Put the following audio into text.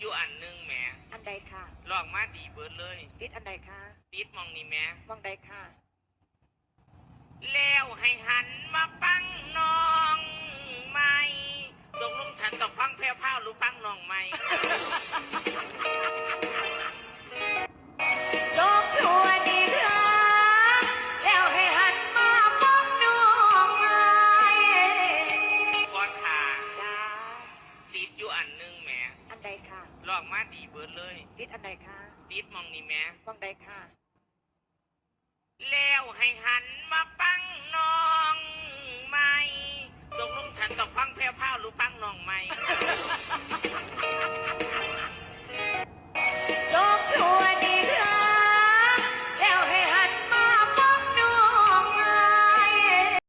อยู่อันหนึงแม่อันใดค่ะ ลอกมาดีเบิดเลย ติดอันใดค่ะติดมองนี่แหมองใดค่ะ แล้วให้หันมาปังน้องใหม่ตกลงฉันตกพังแพลวพาวหรือปังน้องใหม่ จงช่วยดีครับแล้วให้หันมาป้องนองไงก่อนขาจ้ติดยู่อันหนึง นใดค่ะลอกมาดีเบิดเลย ติดอันใดค่ะติดมองนี่แหมมองใดค่ะแล้วให้หันมาฟั